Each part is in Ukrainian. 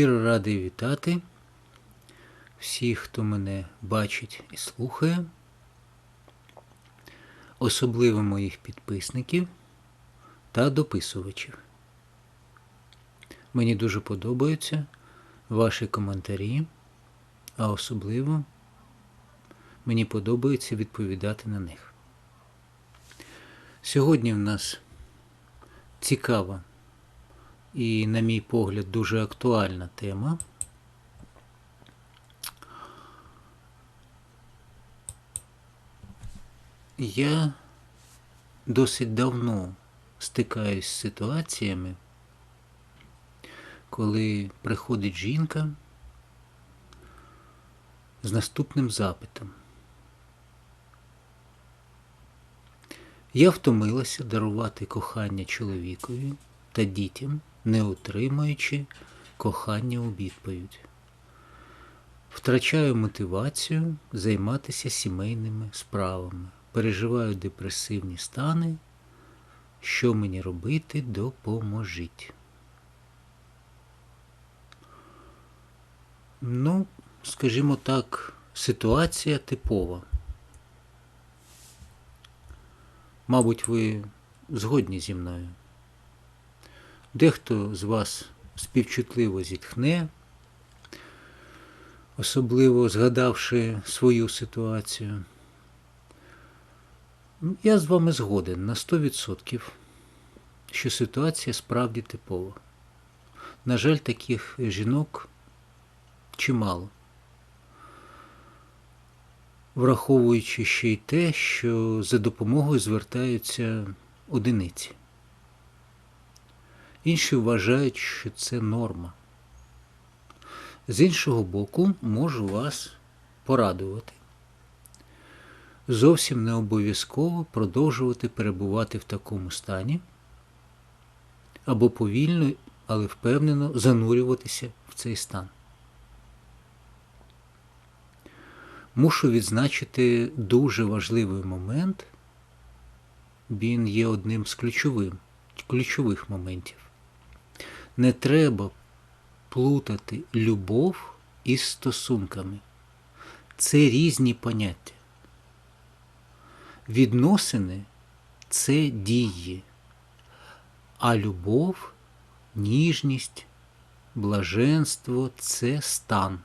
Щиро радий вітати всіх, хто мене бачить і слухає, особливо моїх підписників та дописувачів. Мені дуже подобаються ваші коментарі, а особливо мені подобається відповідати на них. Сьогодні в нас цікава і, на мій погляд, дуже актуальна тема. Я досить давно стикаюсь з ситуаціями, коли приходить жінка з наступним запитом. Я втомилася дарувати кохання чоловікові та дітям, не отримуючи кохання у відповідь. Втрачаю мотивацію займатися сімейними справами, переживаю депресивні стани. Що мені робити, допоможіть. Ну, скажімо так, ситуація типова. Мабуть, ви згодні зі мною. Дехто з вас співчутливо зітхне, особливо згадавши свою ситуацію. Я з вами згоден на 100%, що ситуація справді типова. На жаль, таких жінок чимало. Враховуючи ще й те, що за допомогою звертаються одиниці. Інші вважають, що це норма. З іншого боку, можу вас порадувати. Зовсім не обов'язково продовжувати перебувати в такому стані або повільно, але впевнено занурюватися в цей стан. Мушу відзначити дуже важливий момент, він є одним з ключовим, ключових моментів. Не треба плутати любов із стосунками. Це різні поняття. Відносини це дії, а любов, ніжність, блаженство це стан,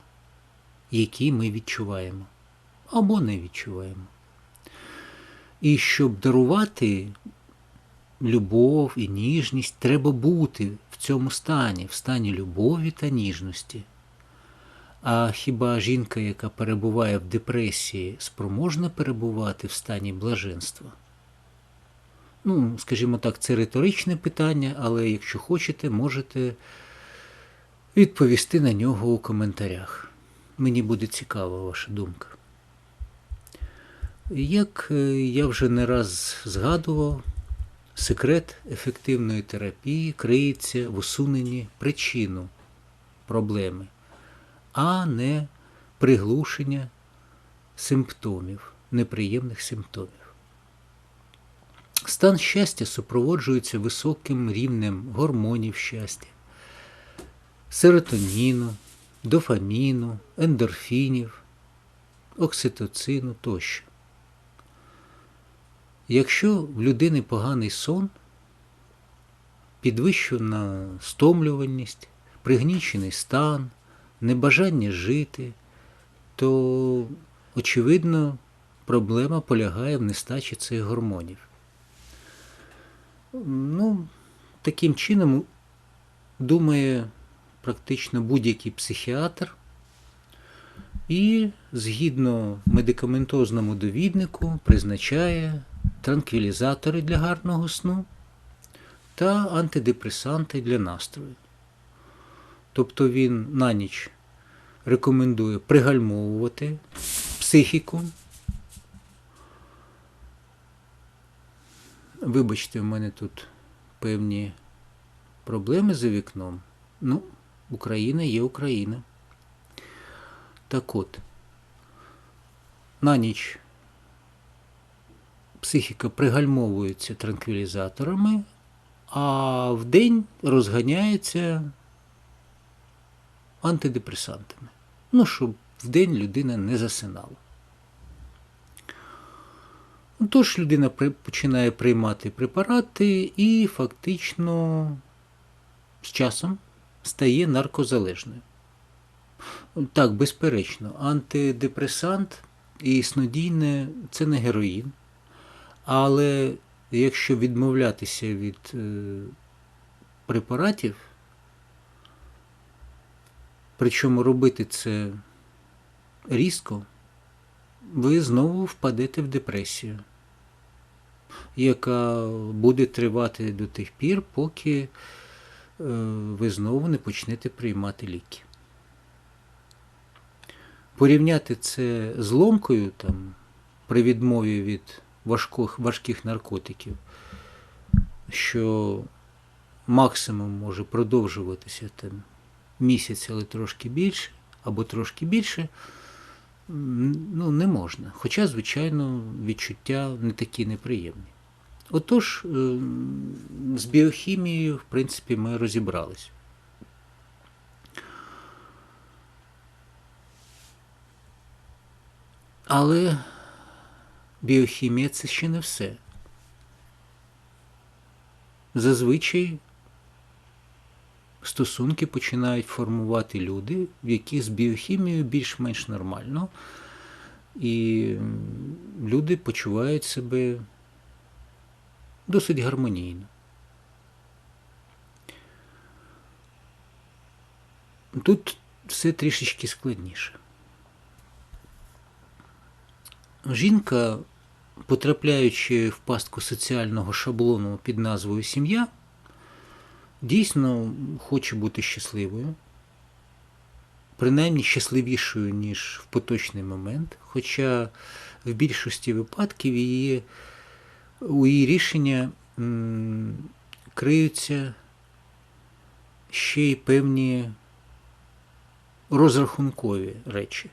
який ми відчуваємо або не відчуваємо. І щоб дарувати любов і ніжність, треба бути в цьому стані, в стані любові та ніжності. А хіба жінка, яка перебуває в депресії, спроможна перебувати в стані блаженства? Ну, скажімо так, це риторичне питання, але якщо хочете, можете відповісти на нього у коментарях. Мені буде цікава ваша думка. Як я вже не раз згадував, секрет ефективної терапії криється в усуненні причину проблеми, а не приглушення симптомів, неприємних симптомів. Стан щастя супроводжується високим рівнем гормонів щастя, серотоніну, дофаміну, ендорфінів, окситоцину тощо. Якщо в людини поганий сон, підвищена стомлюваність, пригнічений стан, небажання жити, то, очевидно, проблема полягає в нестачі цих гормонів. Ну, таким чином думає практично будь-який психіатр. І згідно медикаментозному довіднику призначає транквілізатори для гарного сну та антидепресанти для настрою. Тобто він на ніч рекомендує пригальмовувати психіку. Вибачте, в мене тут певні проблеми за вікном. Ну, Україна є Україна. Так от, на ніч психіка пригальмовується транквілізаторами, а в день розганяється антидепресантами. Ну, щоб вдень людина не засинала. Тож людина починає приймати препарати і фактично з часом стає наркозалежною. Так, безперечно, антидепресант і снодійне це не героїн. Але якщо відмовлятися від е, препаратів, причому робити це різко, ви знову впадете в депресію, яка буде тривати до тих пір, поки е, ви знову не почнете приймати ліки. Порівняти це з ломкою там, при відмові від важких, важких наркотиків, що максимум може продовжуватися там, місяць, але трошки більше, або трошки більше, ну, не можна. Хоча, звичайно, відчуття не такі неприємні. Отож, е, з біохімією, в принципі, ми розібралися. Але біохімія це ще не все. Зазвичай стосунки починають формувати люди, в яких з біохімією більш-менш нормально, і люди почувають себе досить гармонійно. Тут все трішечки складніше. Жінка, потрапляючи в пастку соціального шаблону під назвою сім'я, дійсно хоче бути щасливою, принаймні щасливішою, ніж в поточний момент, хоча в більшості випадків її, у її рішення криються ще й певні розрахункові речі.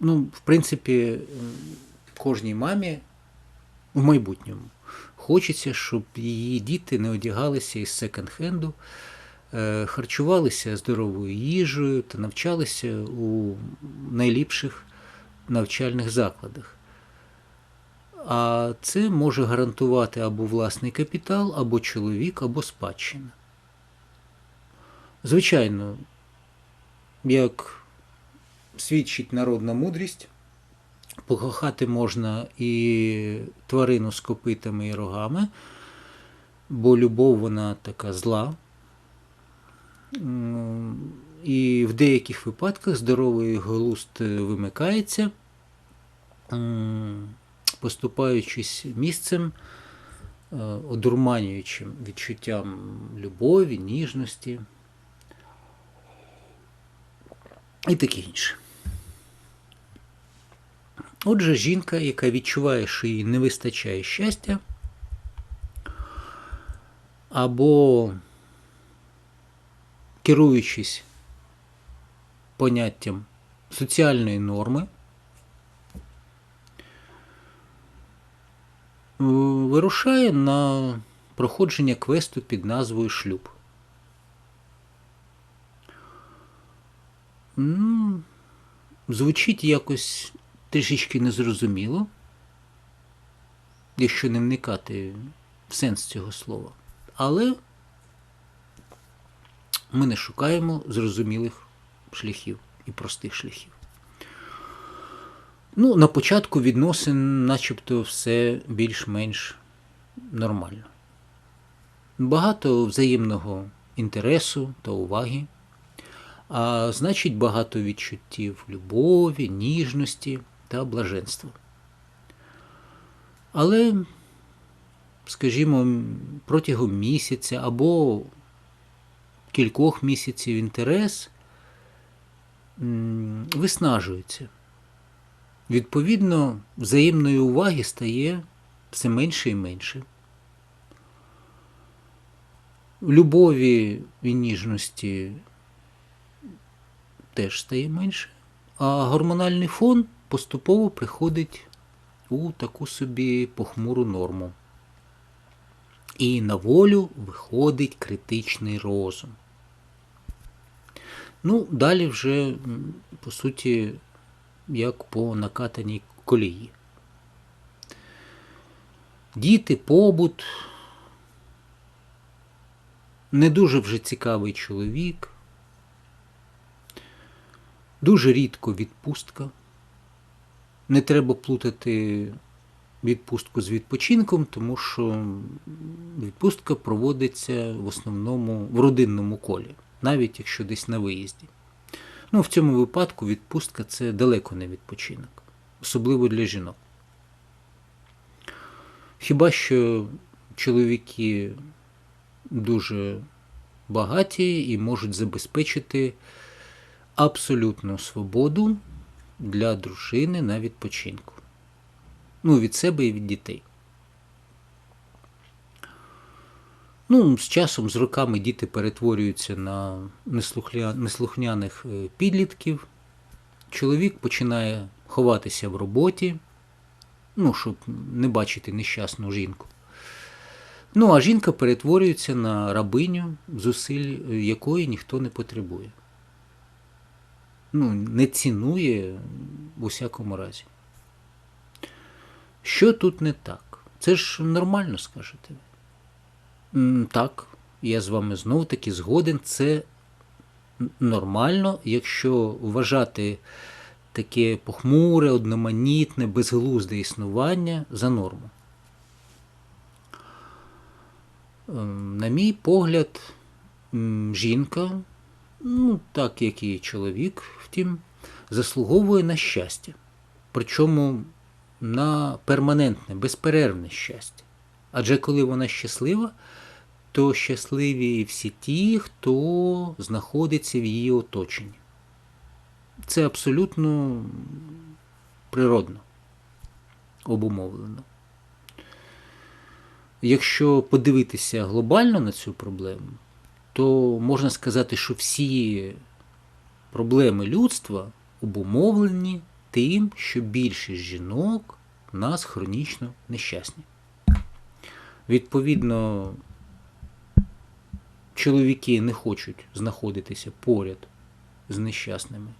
Ну, в принципі, кожній мамі в майбутньому хочеться, щоб її діти не одягалися із секонд-хенду, е, харчувалися здоровою їжею та навчалися у найліпших навчальних закладах. А це може гарантувати або власний капітал, або чоловік, або спадщина. Звичайно, як свідчить народна мудрість, покохати можна і тварину з копитами і рогами, бо любов вона така зла. І в деяких випадках здоровий глузд вимикається, поступаючись місцем, е, одурманюючим відчуттям любові, ніжності і таке інше. Отже, жінка, яка відчуває, що їй не вистачає щастя, або керуючись поняттям соціальної норми, вирушає на проходження квесту під назвою Шлюб. Звучить якось трішечки незрозуміло, якщо не вникати в сенс цього слова. Але ми не шукаємо зрозумілих шляхів і простих шляхів. Ну, на початку відносин, начебто, все більш-менш нормально. Багато взаємного інтересу та уваги, а значить багато відчуттів любові, ніжності та блаженства. Але, скажімо, протягом місяця або кількох місяців інтерес виснажується. Відповідно, взаємної уваги стає все менше і менше. Любові і ніжності теж стає менше, а гормональний фон поступово приходить у таку собі похмуру норму. І на волю виходить критичний розум. Ну, далі вже, по суті, як по накатаній колії. Діти, побут, не дуже вже цікавий чоловік, дуже рідко відпустка. Не треба плутати відпустку з відпочинком, тому що відпустка проводиться в основному в родинному колі, навіть якщо десь на виїзді. Ну, в цьому випадку відпустка це далеко не відпочинок, особливо для жінок. Хіба що чоловіки дуже багаті і можуть забезпечити абсолютну свободу для дружини на відпочинку. Ну, від себе і від дітей. Ну, з часом, з роками діти перетворюються на неслухняних е, підлітків. Чоловік починає ховатися в роботі, ну, щоб не бачити нещасну жінку. Ну, а жінка перетворюється на рабиню, зусиль е, якої ніхто не потребує. Ну, не цінує в усякому разі. Що тут не так? Це ж нормально, скажете ви. Так, я з вами знов таки згоден. Це нормально, якщо вважати таке похмуре, одноманітне, безглузде існування за норму. Ем, На мій погляд, жінка, ну так як і чоловік, втім, заслуговує на щастя. Причому на перманентне, безперервне щастя. Адже коли вона щаслива, то щасливі всі ті, хто знаходиться в її оточенні. Це абсолютно природно, обумовлено. Якщо подивитися глобально на цю проблему, то можна сказати, що всі проблеми людства обумовлені тим, що більшість жінок в нас хронічно нещасні. Відповідно, чоловіки не хочуть знаходитися поряд з нещасними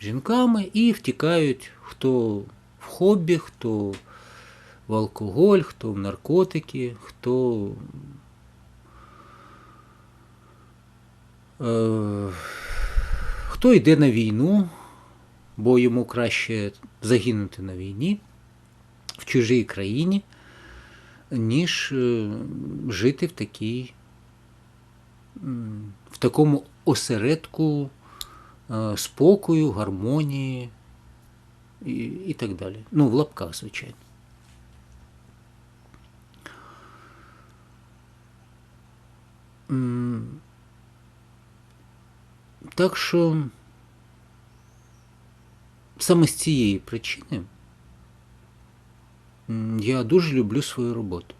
жінками і втікають хто в хобі, хто в алкоголь, хто в наркотики, хто хто йде на війну, бо йому краще загинути на війні в чужій країні, ніж е, жити в такій в такому осередку е, спокою, гармонії і, і так далі. Ну, в лапках, звичайно. М, Так що саме з цієї причини я дуже люблю свою роботу.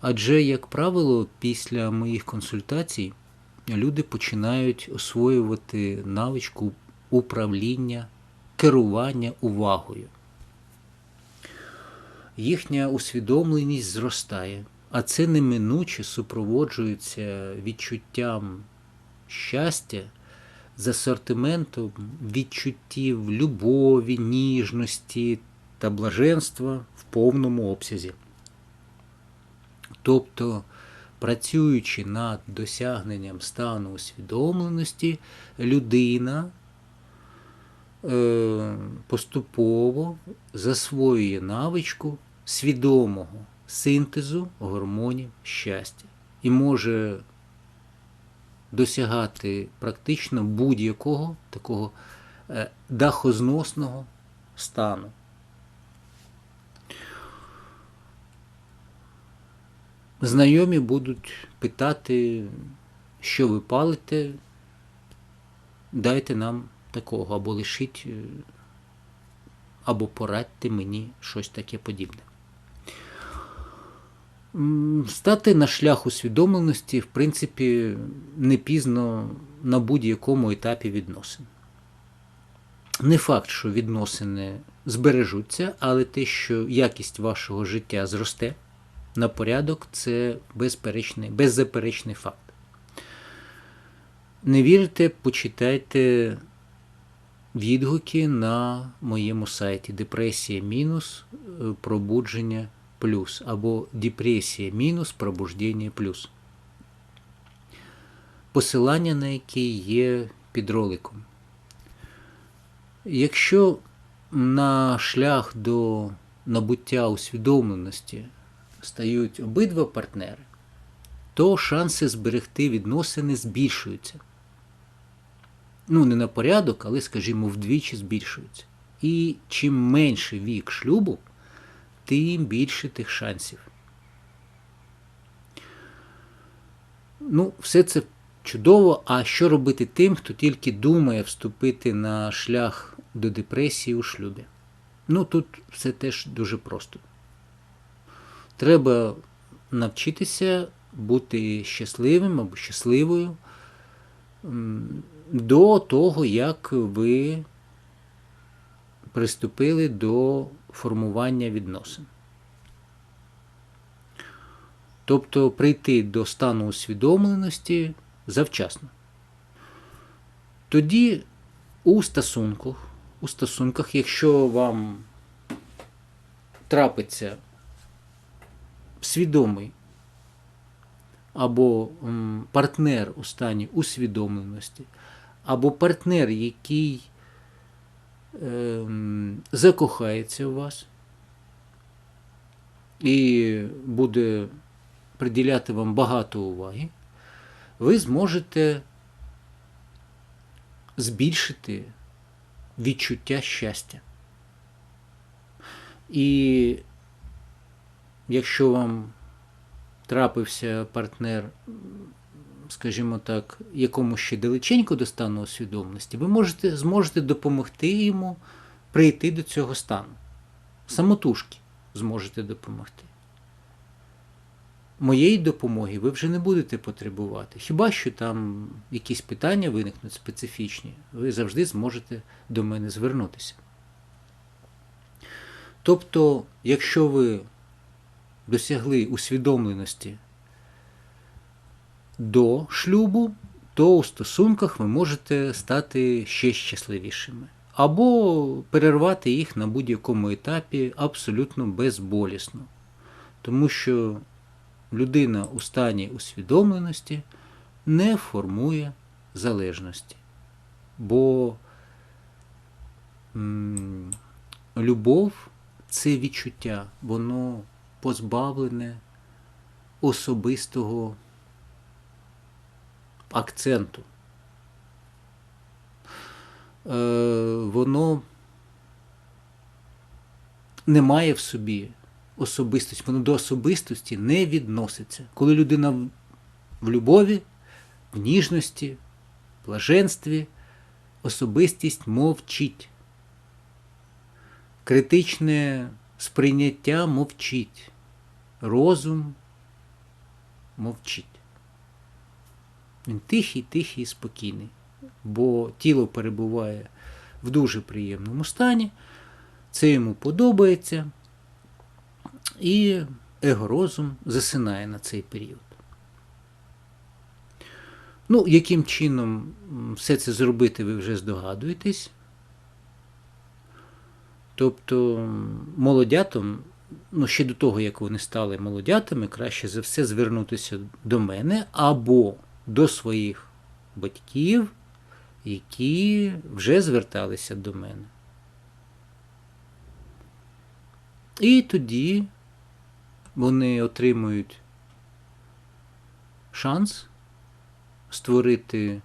Адже, як правило, після моїх консультацій люди починають освоювати навичку управління, керування увагою. Їхня усвідомленість зростає, а це неминуче супроводжується відчуттям щастя з асортиментом відчуттів любові, ніжності та блаженства в повному обсязі. Тобто, працюючи над досягненням стану усвідомленості, людина е, поступово засвоює навичку свідомого синтезу гормонів щастя і може досягати практично будь-якого такого е, дахозносного стану. Знайомі будуть питати, що ви палите, дайте нам такого, або лишіть, е, або порадьте мені щось таке подібне. Стати на шлях усвідомленості, в принципі, не пізно на будь-якому етапі відносин. Не факт, що відносини збережуться, але те, що якість вашого життя зросте на порядок, це безперечний, беззаперечний факт. Не вірите, почитайте відгуки на моєму сайті Депресія мінус пробудження плюс або Депресія мінус пробуждення плюс. Посилання на які є під роликом. Якщо на шлях до набуття усвідомленості стають обидва партнери, то шанси зберегти відносини збільшуються. Ну, не на порядок, але, скажімо, вдвічі збільшуються. І чим менший вік шлюбу, тим більше тих шансів. Ну, все це чудово. А що робити тим, хто тільки думає вступити на шлях до депресії у шлюбі? Ну, тут все теж дуже просто. Треба навчитися бути щасливим або щасливою до того, як ви приступили до формування відносин. Тобто прийти до стану усвідомленості завчасно. Тоді у стосунках, у стосунках, якщо вам трапиться свідомий або партнер у стані усвідомленості, або партнер, який закохається в вас і буде приділяти вам багато уваги, ви зможете збільшити відчуття щастя. І якщо вам трапився партнер, скажімо так, якому ще далеченько до стану усвідомленості, ви можете, зможете допомогти йому прийти до цього стану. Самотужки зможете допомогти. Моєї допомоги ви вже не будете потребувати. Хіба що там якісь питання виникнуть специфічні, ви завжди зможете до мене звернутися. Тобто, якщо ви досягли усвідомленості до шлюбу, то у стосунках ви можете стати ще щасливішими. Або перервати їх на будь-якому етапі абсолютно безболісно. Тому що людина у стані усвідомленості не формує залежності. Бо м, любов це відчуття, воно позбавлене особистого акценту. Е, воно не має в собі особистості, воно до особистості не відноситься. Коли людина в- любові, в ніжності, в блаженстві, особистість мовчить. Критичне сприйняття мовчить. Розум мовчить. Він тихий, тихий і спокійний, бо тіло перебуває в дуже приємному стані, це йому подобається, і его-розум засинає на цей період. Ну, яким чином все це зробити, ви вже здогадуєтесь. Тобто молодятам, ну ще до того, як вони стали молодятами, краще за все звернутися до мене або до своїх батьків, які вже зверталися до мене. І тоді вони отримують шанс створити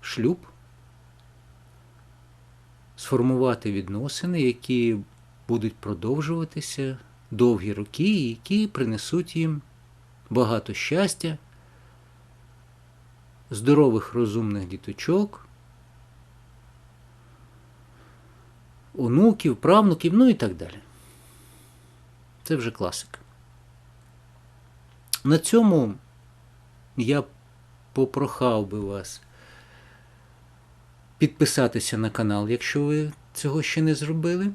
шлюб, сформувати відносини, які будуть продовжуватися довгі роки, які принесуть їм багато щастя, здорових розумних діточок, онуків, правнуків, ну і так далі. Це вже класика. На цьому я попрохав би вас підписатися на канал, якщо ви цього ще не зробили.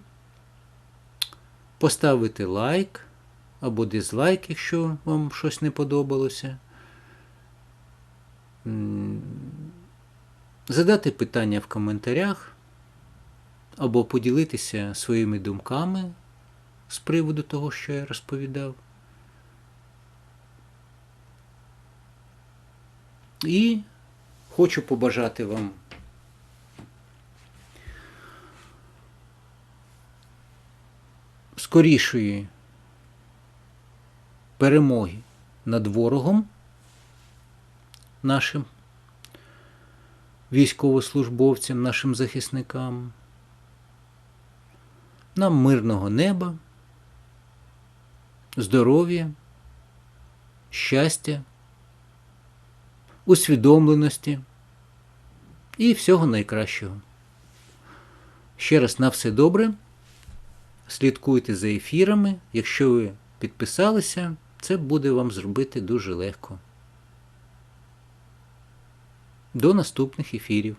Поставити лайк або дизлайк, якщо вам щось не подобалося. Задати питання в коментарях або поділитися своїми думками з приводу того, що я розповідав. І хочу побажати вам скорішої перемоги над ворогом нашим військовослужбовцям, нашим захисникам, нам мирного неба, здоров'я, щастя, усвідомленості і всього найкращого. Ще раз на все добре. Слідкуйте за ефірами. Якщо ви підписалися, це буде вам зробити дуже легко. До наступних ефірів.